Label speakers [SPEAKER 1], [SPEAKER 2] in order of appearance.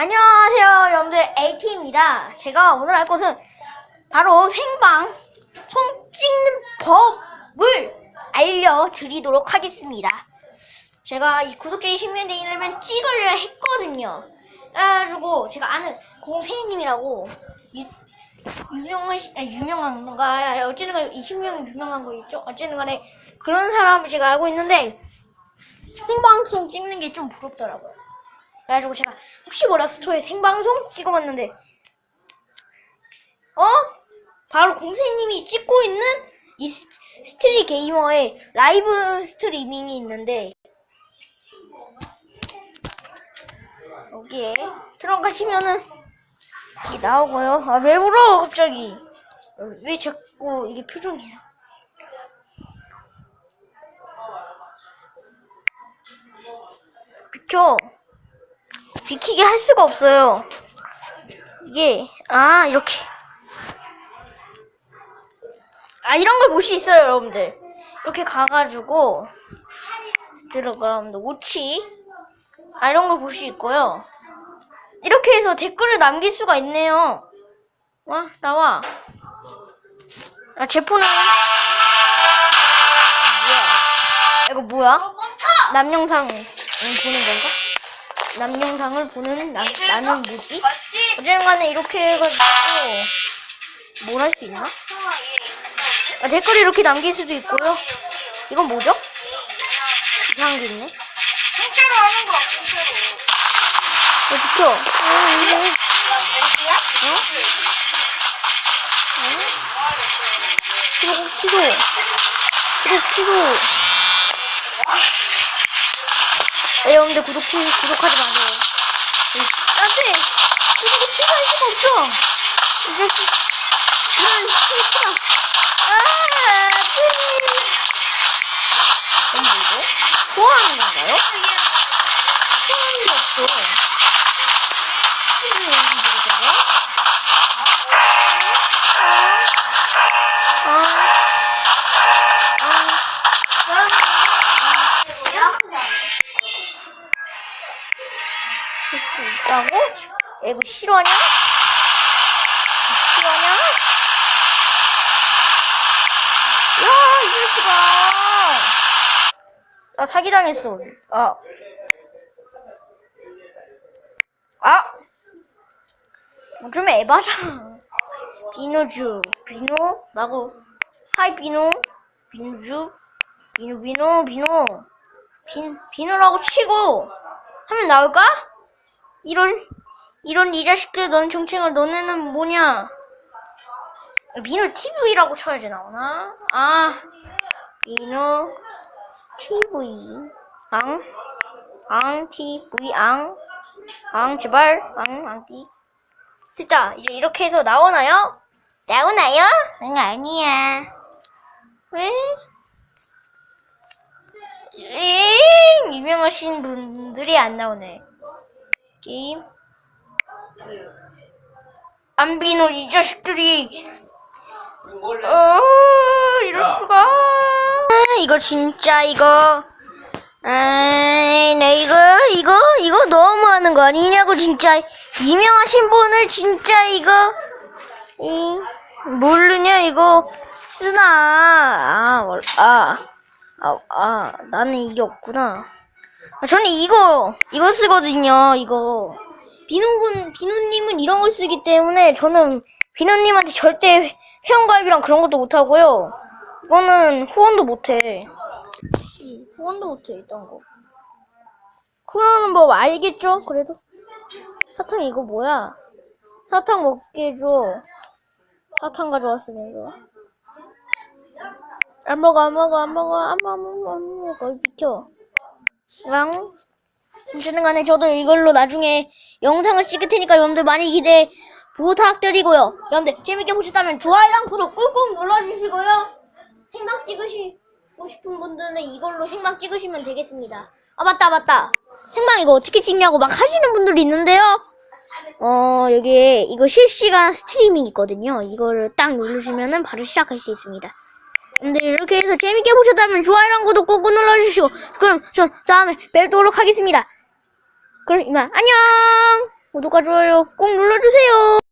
[SPEAKER 1] 안녕하세요, 여러분들 AT입니다. 제가 오늘 할 것은 바로 생방 손 찍는 법을 알려드리도록 하겠습니다. 제가 이 구독자 20명 되려면 찍으려 했거든요. 그래가지고 제가 아는 공세희님이라고 유, 유명한 시- 아니, 유명한 건가 어쨌든 간에 20명이 유명한 거 있죠. 어쨌든 간에 그런 사람을 제가 알고 있는데 생방송 찍는 게 좀 부럽더라고요. 그래가지고 제가 혹시 몰라 스토에 생방송 찍어봤는데 어? 바로 공세님이 찍고 있는 이 스- 스트리 게이머의 라이브 스트리밍이 있는데 여기에 들어가시면은 이게 나오고요. 아왜 울어 갑자기? 왜 자꾸 이게 표정이 이상? 비켜. 비키게 할 수가 없어요. 이게 아 이렇게 아 이런 걸 볼 수 있어요, 여러분들. 이렇게 가가지고 들어가면 오치 아 이런 걸 볼 수 있고요. 이렇게 해서 댓글을 남길 수가 있네요. 와 나와. 아 제 폰은 뭐야? 이거 뭐야? 남영상 보는 건가? 남영상을 보는 나, 나는 뭐지?
[SPEAKER 2] 맞지?
[SPEAKER 1] 어쨌든 간에 이렇게 해가지고 뭘 할 수 있나? 아, 댓글 이렇게 남길 수도 있고요. 이건 뭐죠? 이상한 게 있네.
[SPEAKER 2] 진짜로 하는 거 진짜로.
[SPEAKER 1] 야, 비켜. 어, 이게,
[SPEAKER 2] 어디야?
[SPEAKER 1] 어? 구독 취소. 구독 취소. 야, 여러분들 구독 취, 구독하지 마세요. 안 돼! 구독을 취소할 수가 없어! 이 자식. 이런 새끼야. 아, 네. 그럼 뭐죠? 소화하는 건가요? 야, 이거 싫어하냐? 싫어하냐? 야, 이 자식아! 나 사기당했어. 아. 아! 좀 에바잖아. 비누주, 비누? 라고. 하이, 비누. 비누주. 비누, 비누, 비누. 빈, 비누라고 치고 하면 나올까? 이런, 이런 이 자식들 너는 정칭을 너네는 뭐냐? 비누 TV라고 쳐야지 나오나? 아, 비누 TV. 앙, 앙, TV, 앙. 앙, 제발, 앙, 앙띠. 됐다. 이제 이렇게 해서 나오나요? 나오나요? 응, 아니야. 왜? 엥! 유명하신 분들이 안 나오네. 게임. 안 비는 이 자식들이. 어, 이럴 수가. 아, 이거 진짜, 이거. 아이, 나 이거, 이거, 이거 너무하는 거 아니냐고, 진짜. 유명하신 분을 진짜, 이거. 이, 모르냐, 이거. 쓰나. 아, 월, 아. 아, 아, 나는 이게 없구나. 아, 저는 이거, 이거 쓰거든요, 이거. 비누군, 비누님은 이런 걸 쓰기 때문에 저는 비누님한테 절대 회원가입이랑 그런 것도 못 하고요. 이거는 후원도 못해. 씨, 후원도 못 해, 이딴 거. 그거는 뭐 알겠죠? 그래도. 사탕 이거 뭐야? 사탕 먹게 해줘. 사탕 가져왔으면서. 안 먹어, 안 먹어, 안 먹어, 안 먹어, 안 먹어, 안 먹어. 비켜. 랑. 어쨌든 간에 저도 이걸로 나중에 영상을 찍을 테니까 여러분들 많이 기대 부탁드리고요. 여러분들 재밌게 보셨다면 좋아요랑 구독 꾹꾹 눌러주시고요. 생방 찍으시고 싶은 분들은 이걸로 생방 찍으시면 되겠습니다. 아, 맞다, 맞다. 생방 이거 어떻게 찍냐고 막 하시는 분들이 있는데요. 어, 여기에 이거 실시간 스트리밍 있거든요. 이거를 딱 누르시면은 바로 시작할 수 있습니다. 근데 이렇게 해서 재밌게 보셨다면 좋아요랑 구독 꾹꾹 눌러주시고 그럼 전 다음에 뵙도록 하겠습니다. 그럼 이만 안녕. 구독과 좋아요 꼭 눌러주세요.